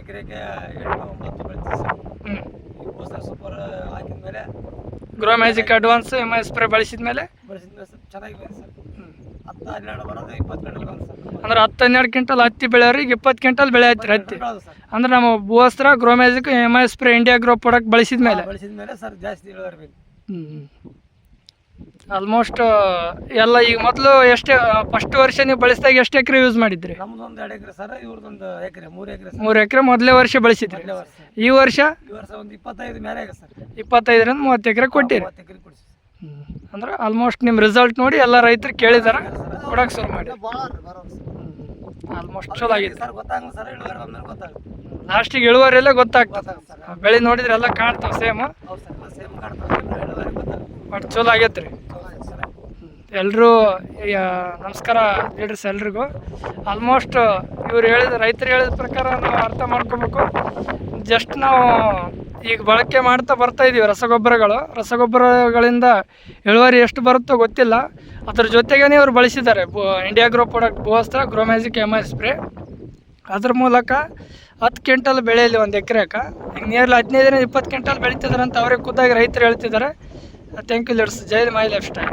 ಎಕರೆಗೆ ಎಂಟು ಒಂಬತ್ತು ಬೆಳಿತೀವಿ ಸರ್. ಹ್ಞೂ ಈ ಬೋಸ್ಟರ್ ಸೂಪರ್ ಹಾಕಿದ ಮೇಲೆ grow magic advance M I spray ಬಳಸಿದ ಮೇಲೆ? ಬೆಳೆಸಿದ ಮೇಲೆ ಸ್ವಲ್ಪ ಚೆನ್ನಾಗಿ ಬಂದಿದೆ ಸರ್. ಹತ್ತು ಹನ್ನೆರಡು ಬರೋದು ಇಪ್ಪತ್ತು ಗಂಟೆ ಬಂದು ಸರ್. ಅಂದ್ರೆ ಹತ್ತು ಹನ್ನೆರಡು ಕ್ವಿಂಟಲ್ ಹತ್ತಿ ಬೆಳೆಯೋರಿಗೆ ಇಪ್ಪತ್ತು ಕ್ವಿಂಟಲ್ ಬೆಳೆ ಹತ್ತಿರ ಹತ್ತಿ. ಬೆಳೆದು ಸರ್. ಅಂದ್ರೆ ನಮ್ಮ Bhoovastra grow magic M I spray India grow product ಬಳಸಿದ ಮೇಲೆ. ಬಳಸಿದ ಮೇಲೆ ಸರ್ ಜಾಸ್ತಿ ಇಳುವರಿ ಬೇಕು. ಆಲ್ಮೋಸ್ಟ್ ಎಲ್ಲ ಈಗ ಮೊದಲು ಎಷ್ಟು ಫಸ್ಟ್ ವರ್ಷ ನೀವು ಬಳಸಿದಾಗ ಎಷ್ಟು ಎಕರೆ ಯೂಸ್ ಮಾಡಿದ್ರಿ? ನಮ್ದು ಒಂದು ಎರಡು ಎಕರೆ ಸರ್ ಇವ್ರದ್ದೊಂದು ಎಕರೆ ಮೂರು ಎಕರೆ ಮೂರು ಎಕರೆ ಮೊದಲೇ ವರ್ಷ ಬಳಸಿದ್ರಿ. ಈ ವರ್ಷ? ಈ ವರ್ಷ ಒಂದು ಇಪ್ಪತ್ತೈದು ಮೇಲೆ ಸರ್. ಇಪ್ಪತ್ತೈದರಿಂದ ಮೂವತ್ತು ಎಕರೆ ಕೊಟ್ಟಿರಿ. ಅಂದ್ರೆ ಆಲ್ಮೋಸ್ಟ್ ನಿಮ್ಮ ರಿಸಲ್ಟ್ ನೋಡಿ ಎಲ್ಲ ರೈತರು ಕೇಳಿದಾರ ಕೊಡಕ್ಕೆ ಶುರು ಮಾಡಿ ಆಲ್ಮೋಸ್ಟ್ ಚಲೋ ಆಗಿದೆ ಸರ್ ಗೊತ್ತಾಗಲ್ಲ ಸರ್ ಗೊತ್ತಾಗುತ್ತೆ. ಲಾಸ್ಟಿಗೆ ಇಳುವರಿಯಲ್ಲೇ ಗೊತ್ತಾಗ್ತದೆ. ಗೊತ್ತಾಗುತ್ತೆ ಬೆಳೆ ನೋಡಿದ್ರೆ ಎಲ್ಲ ಕಾಣ್ತಾವ ಸೇಮ್ ಬಟ್ ಚಲೋ ಆಗೈತೆ ರೀ. ಹೌದು ಸರ್ ಎಲ್ಲರೂ ನಮಸ್ಕಾರ ಲೀಡರ್ಸ್ ಎಲ್ರಿಗೂ. ಆಲ್ಮೋಸ್ಟ್ ಇವ್ರು ಹೇಳಿದ, ರೈತರು ಹೇಳಿದ ಪ್ರಕಾರ ನಾವು ಅರ್ಥ ಮಾಡ್ಕೋಬೇಕು. ಜಸ್ಟ್ ನಾವು ಈಗ ಬಳಕೆ ಮಾಡ್ತಾ ಬರ್ತಾ ಇದ್ದೀವಿ ರಸಗೊಬ್ಬರಗಳು. ರಸಗೊಬ್ಬರಗಳಿಂದ ಇಳುವರಿ ಎಷ್ಟು ಬರುತ್ತೋ ಗೊತ್ತಿಲ್ಲ. ಅದ್ರ ಜೊತೆಗೇ ಇವ್ರು ಬಳಸಿದ್ದಾರೆ. India grow product ಬೋಸ್ತ್ರ grow magic M I spray ಅದ್ರ ಮೂಲಕ ಹತ್ತು ಕ್ವಿಂಟಲ್ ಬೆಳೆಯಲಿ ಒಂದು ಎಕರೆಕ ಈಗ ನಿಯರ್ಲಿ ಹದಿನೈದರಿಂದ ಇಪ್ಪತ್ತು ಕ್ವಿಂಟಲ್ ಬೆಳೀತಿದ್ದಾರೆ ಅಂತ ಅವ್ರಿಗೆ ಖುದ್ದಾಗಿ ರೈತರು ಹೇಳ್ತಿದ್ದಾರೆ. ಥ್ಯಾಂಕ್ ಯು ಲೀಡರ್ಸ್ ಜೈ ಮೈ ಲೈಫ್ ಸ್ಟೈಲ್